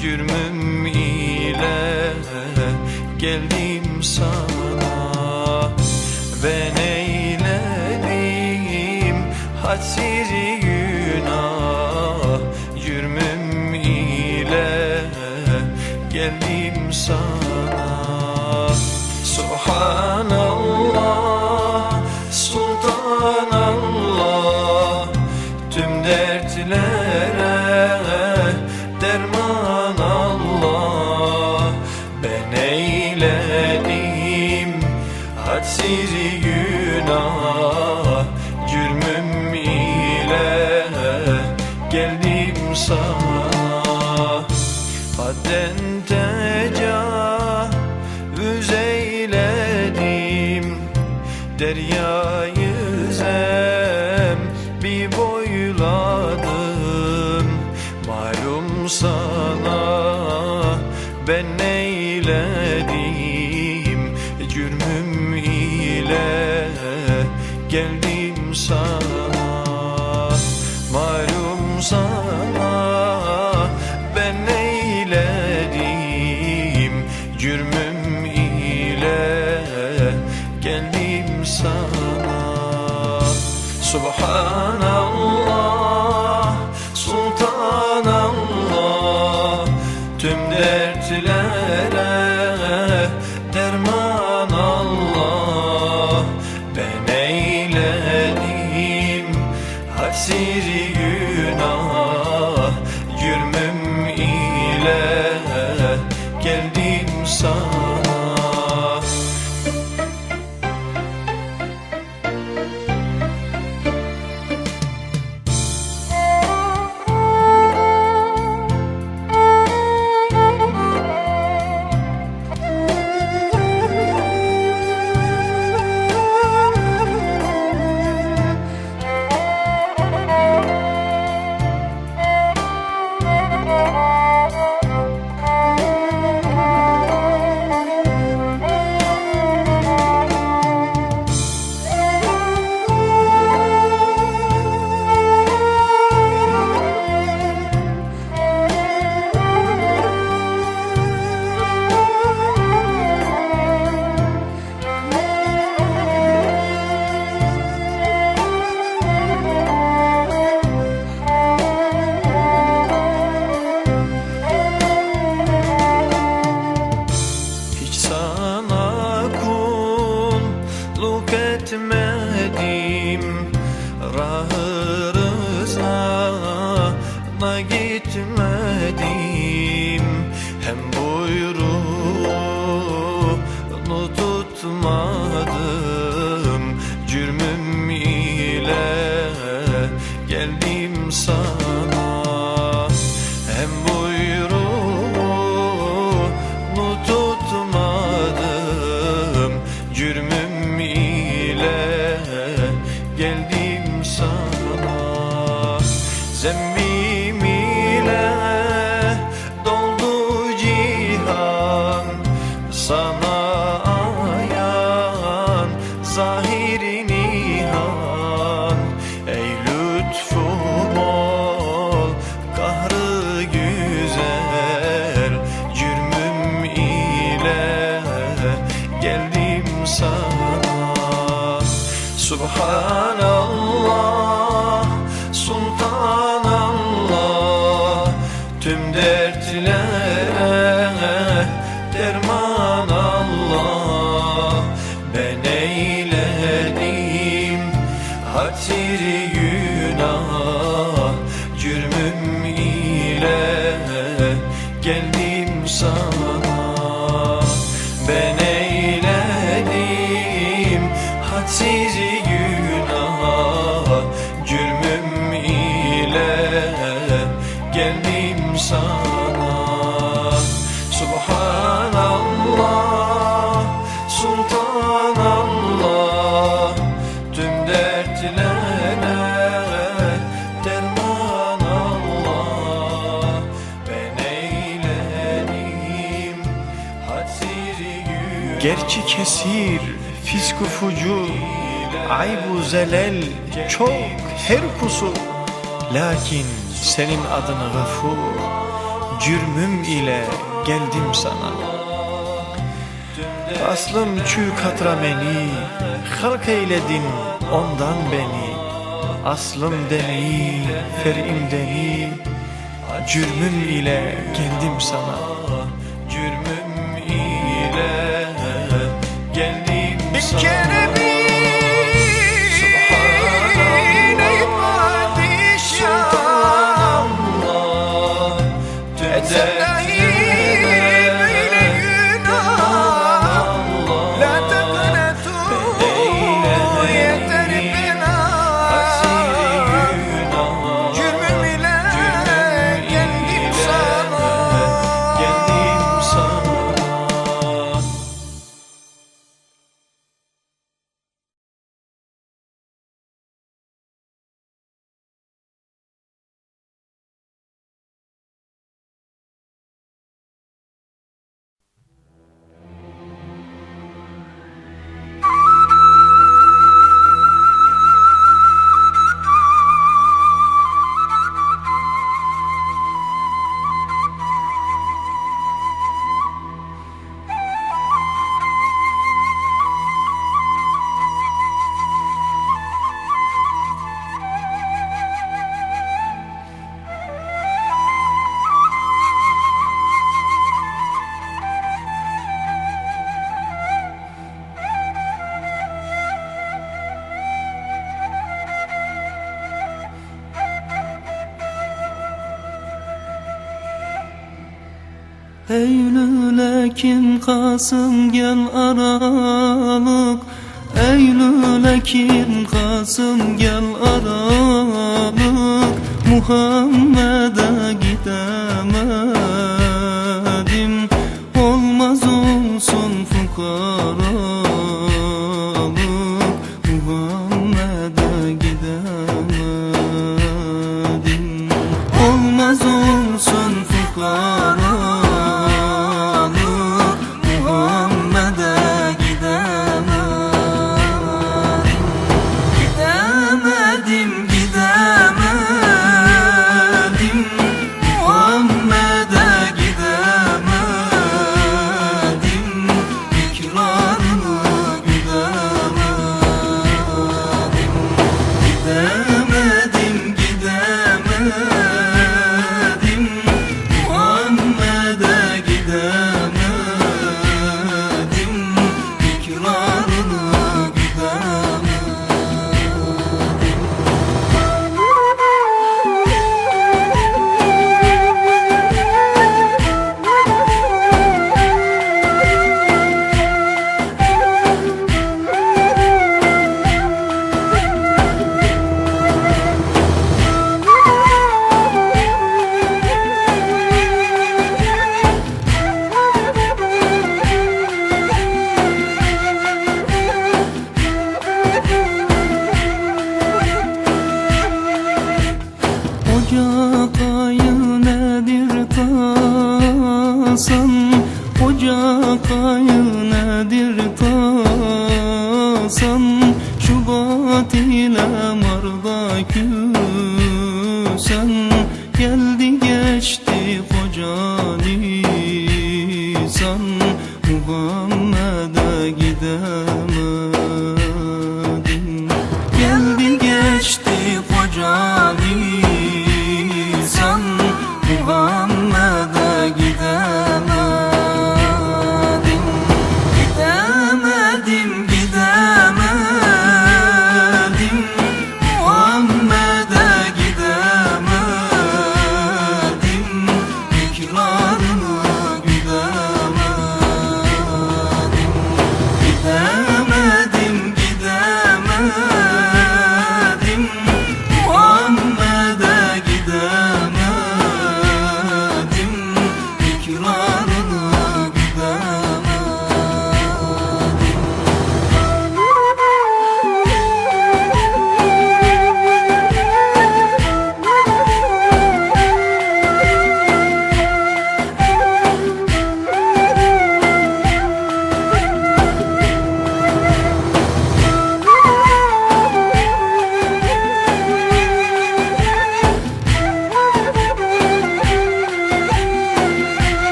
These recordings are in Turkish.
cürmüm ile geldim sana. Derya yüzem bir boyladım Malum sana ben Zembim ile doldu cihan Sana ayan zahiri nihan. Ey lütfum ol kahrı güzel Cürmüm ile geldim sana. Subhanallah. Gerçi kesir fisku fucur Aybu zelel çok her kusur. Lakin senin adını gafur Cürmüm ile geldim sana. Aslım çü katrameni Halk eyledin ondan beni. Aslım deni ferim deni Cürmüm ile geldim sana geldim Eylül, Ekim, Kasım gel Aralık. Eylül, Ekim, Kasım gel Aralık. Muhammed'e gidemedim tasan Şubat ile Mart'da küsen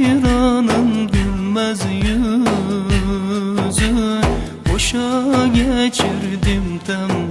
Piranın gülmez yüzü. Boşa geçirdim tempo